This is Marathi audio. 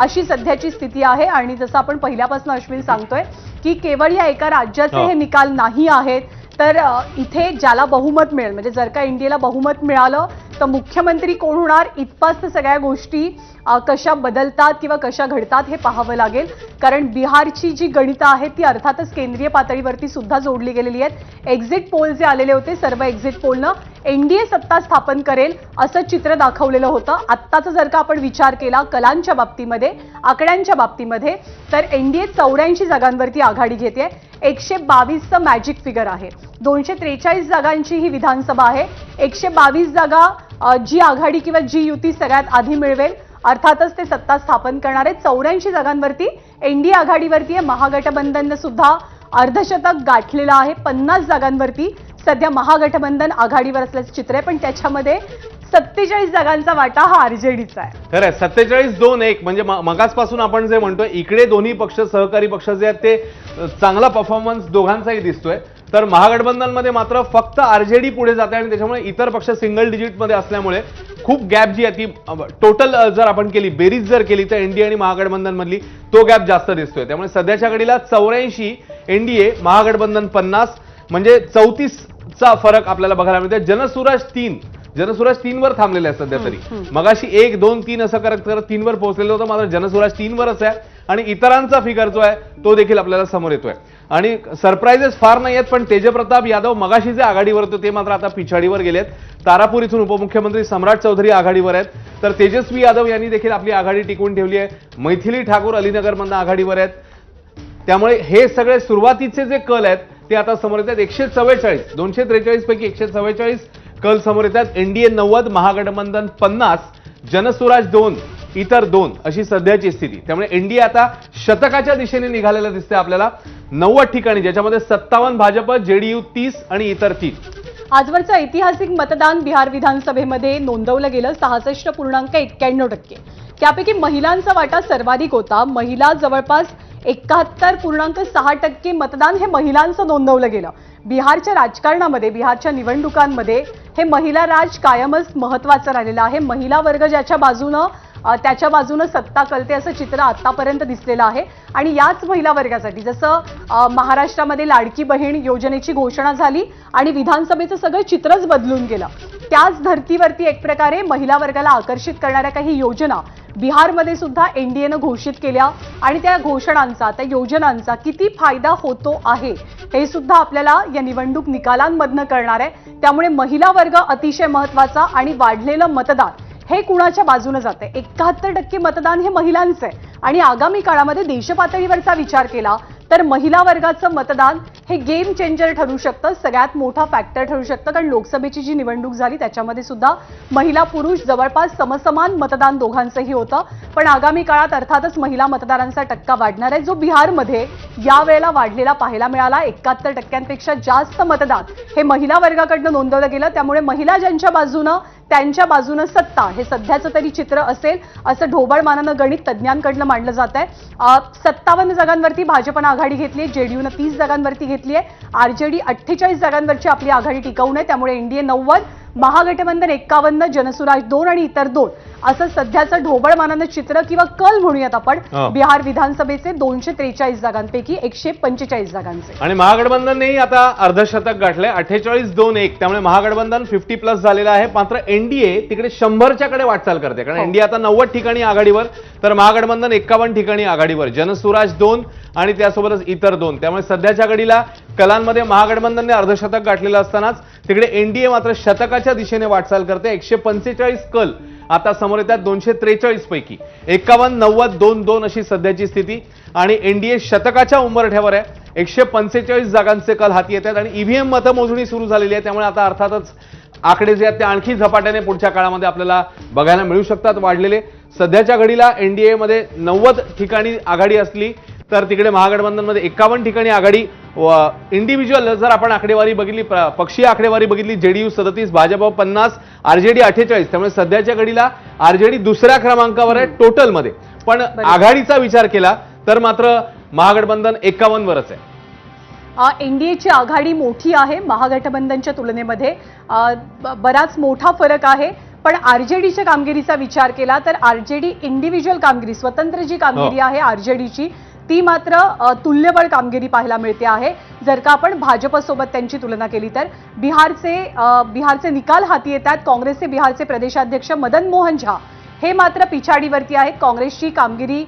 अशी सध्याची स्थिती आहे. आणि जसं आपण पहिल्यापासून अश्विन सांगतोय की केवळ या एका राज्याचे हा. निकाल नाही आहेत तर इथे ज्याला बहुमत मिळेल म्हणजे जर का इंडियाला बहुमत मिळालं तर मुख्यमंत्री कोण होणार? इथपास सगळ्या गोष्टी कशा बदलतात किंवा कशा घडतात हे पाहावं लागेल. कारण बिहारची जी गणितं आहेत ती अर्थातच केंद्रीय पातळीवरती सुद्धा जोडली गेलेली आहेत. एक्झिट पोल जे आलेले होते सर्व एक्झिट पोलनं एनडीए सत्ता स्थापन करेल असं चित्र दाखवलेलं होतं. आत्ताचा जर का आपण विचार केला कलांच्या बाबतीमध्ये आकड्यांच्या बाबतीमध्ये तर एनडीए चौऱ्याऐंशी जागांवरती आघाडी घेते एकशे बावीसचं मॅजिक फिगर आहे. दोनशे त्रेचाळीस जागांची ही विधानसभा आहे. एकशे बावीस जागा जी आघाडी किंवा जी युती सगळ्यात आधी मिळवेल अर्थातच ते सत्ता स्थापन करणारे चौऱ्याऐंशी जागांवरती एनडीए आघाडीवरती आहे. महागठबंधननं सुद्धा अर्धशतक गाठलेलं आहे. पन्नास जागांवरती सध्या महागठबंधन आघाडीवर असल्याचं चित्र आहे पण त्याच्यामध्ये सत्तेचाळीस जागांचा वाटा हा आरजेडीचा आहे. खरं आहे सत्तेचाळीस दोन एक म्हणजे म- मगासपासून आपण जे म्हणतोय इकडे दोन्ही पक्ष सहकारी पक्ष जे आहेत ते चांगला परफॉर्मन्स दोघांचाही दिसतोय. तर महागठबंधनमध्ये मात्र फक्त आरजेडी पुढे जाते आणि त्याच्यामुळे इतर पक्ष सिंगल डिजिटमध्ये असल्यामुळे खूप गॅप जी आहे ती टोटल जर आपण केली बेरीज जर केली तर एनडीए आणि महागठबंधनमधली तो गॅप जास्त दिसतोय. त्यामुळे सध्याच्या घडीला चौऱ्याऐंशी एनडीए महागठबंधन पन्नास म्हणजे चौतीस चौतीसचा फरक आपल्याला बघायला मिळतो जनसुराज तीन. जनसुराज तीन वर थांबलेले आहे सध्या तरी. मगाशी एक दोन तीन असं करत करत तीन वर पोहोचलेलं होतं. मात्र जनसुराज तीन वरच आहे आणि इतरांचा फिगर जो आहे तो देखील आपल्याला समोर येतोय. आणि सरप्राईजेस फार नाही आहेत पण तेजप्रताप यादव मगाशी जे आघाडीवर होते ते मात्र आता पिछाडीवर गेलेत. तारापूर इथून उपमुख्यमंत्री सम्राट चौधरी आघाडीवर आहेत. तर तेजस्वी यादव यांनी देखील आपली आघाडी टिकवून ठेवली आहे. मैथिली ठाकूर अलीनगरमधनं आघाडीवर आहेत. त्यामुळे हे सगळे सुरुवातीचे जे कल आहेत ते आता समोर येतात. एकशे चव्वेचाळीस दोनशे त्रेचाळीस पैकी एकशे चव्वेचाळीस कल समोर येतात. एनडीए नव्वद महागठबंधन पन्नास जनसुराज दोन इतर दोन अशी सध्याची स्थिती. त्यामुळे एनडीए आता शतकाच्या दिशेने निघालेलं दिसतंय आपल्याला. नव्वद ठिकाणी ज्याच्यामध्ये सत्तावन्न भाजप जेडीयू तीस आणि इतर तीन. आजवरचं ऐतिहासिक मतदान बिहार विधानसभेमध्ये नोंदवलं गेलं. सहासष्ट पूर्णांक एक्क्याण्णव टक्के. त्यापैकी महिलांचा वाटा सर्वाधिक होता. महिला जवळपास एकाहत्तर पूर्णांक सहा टक्के मतदान हे महिलांचं नोंदवलं गेलं. बिहारच्या राजकारणामध्ये बिहारच्या निवडणुकांमध्ये हे महिला राज कायमच महत्वाचं राहिलेलं आहे. महिला वर्ग ज्याच्या बाजूनं त्याच्या बाजूनं सत्ता कळते असं चित्र आतापर्यंत दिसलेलं आहे. आणि याच महिला वर्गासाठी जसं महाराष्ट्रामध्ये लाडकी बहीण योजनेची घोषणा झाली आणि विधानसभेचं सगळं चित्रच बदलून गेलं. त्याच धर्तीवरती एक प्रकारे महिला वर्गाला आकर्षित करणाऱ्या काही योजना बिहारमध्ये सुद्धा एनडीएनं घोषित केल्या. आणि त्या घोषणांचा त्या योजनांचा किती फायदा होतो आहे हे सुद्धा आपल्याला या निवडणूक निकालांमधनं करणार आहे. त्यामुळे महिला वर्ग अतिशय महत्त्वाचा आणि वाढलेलं मतदान हे कुणाच्या बाजूनं जाते एकाहत्तर टक्के मतदान हे महिलांचं आहे. आणि आगामी काळामध्ये देशपातळीवरचा विचार केला तर महिला वर्गाचं मतदान हे गेम चेंजर ठरू शकतं सगळ्यात मोठा फॅक्टर ठरू शकतं. कारण लोकसभेची जी निवडणूक झाली त्याच्यामध्ये सुद्धा महिला पुरुष जवळपास समसमान मतदान दोघांचंही होतं. पण आगामी काळात अर्थातच महिला मतदारांचा टक्का वाढणार आहे. जो बिहारमध्ये यावेळेला वाढलेला पाहायला मिळाला एकाहत्तर टक्क्यांपेक्षा जास्त मतदान हे महिला वर्गाकडनं नोंदवलं गेलं. त्यामुळे महिला ज्यांच्या बाजूनं त्यांच्या बाजूनं सत्ता हे सध्याचं तरी चित्र असेल असं ढोबळ मानानं गणित तज्ज्ञांकडनं मांडलं जात आहे सत्तावन्न जागांवरती भाजपनं आघाडी घेतली जेडीयूनं तीस जागांवरती घेतली. आहे. आरजेडी अठ्ठेचाळीस जागांवरची आपली आघाडी टिकवून आहे. त्यामुळे एनडीए नव्वद महागठबंधन एक्कावन्न जनसुराज दोन आणि इतर दोन. असं सध्याचं ढोबळ मानानं चित्र किंवा कल म्हणूयात आपण. बिहार विधानसभेचे दोनशे त्रेचाळीस जागांपैकी एकशे पंचेचाळीस जागांचे. आणि महागठबंधननेही आता अर्धशतक गाठलंय. अठ्ठेचाळीस दोन एक. त्यामुळे महागठबंधन फिफ्टी प्लस झालेलं आहे. मात्र एनडीए तिकडे शंभरच्या कडे वाटचाल करते. कारण हो. एनडीए आता नव्वद ठिकाणी आघाडीवर तर महागठबंधन एकावन्न ठिकाणी आघाडीवर. जनसुराज दोन आणि त्यासोबतच इतर दोन. त्यामुळे सध्याच्या घडीला कलांमध्ये महागठबंधनने अर्धशतक गाठलेलं असतानाच तिकडे एनडीए मात्र शतकाच्या दिशेने वाटचाल करते. एकशे पंचेचाळीस कल आता समोर येतात दोनशे त्रेचाळीस पैकी. एकावन्न नव्वद दोन दोन अशी सध्याची स्थिती आणि एनडीए शतकाच्या उंबरठ्यावर आहे. एकशे पंचेचाळीस जागांचे कल हाती येतात आणि ईव्हीएम मतमोजणी सुरू झालेली आहे. त्यामुळे आता अर्थातच आकडे जे आहेत ते आणखी झपाट्याने पुढच्या काळामध्ये आपल्याला बघायला मिळू शकतात. वाढलेले सध्याच्या घडीला एनडीएमध्ये नव्वद ठिकाणी आघाडी असली तर तिकडे महागठबंधनमध्ये एकावन्न ठिकाणी आघाडी. इंडिव्हिज्युअल जर आपण आकडेवारी बघितली पक्षीय आकडेवारी बघितली जेडीयू सदतीस भाजप पन्नास आरजेडी अठ्ठेचाळीस. त्यामुळे सध्याच्या घडीला आरजेडी दुसऱ्या क्रमांकावर आहे टोटलमध्ये. पण आघाडीचा विचार केला तर मात्र महागठबंधन एकावन्न वरच आहे एनडीएची आघाडी मोठी आहे महागठबंधनच्या तुलनेमध्ये. बराच मोठा फरक आहे. पण आरजेडीच्या कामगिरीचा विचार केला तर आरजेडी इंडिव्हिज्युअल कामगिरी स्वतंत्र जी कामगिरी हो. आहे आरजेडीची ती मात्र तुल्यबळ कामगिरी पाहायला मिळते आहे. जर का आपण भाजपसोबत त्यांची तुलना केली तर. बिहारचे बिहारचे निकाल हाती येतात. काँग्रेसचे बिहारचे प्रदेशाध्यक्ष मदन मोहन झा हे मात्र पिछाडीवरती आहेत. काँग्रेसची कामगिरी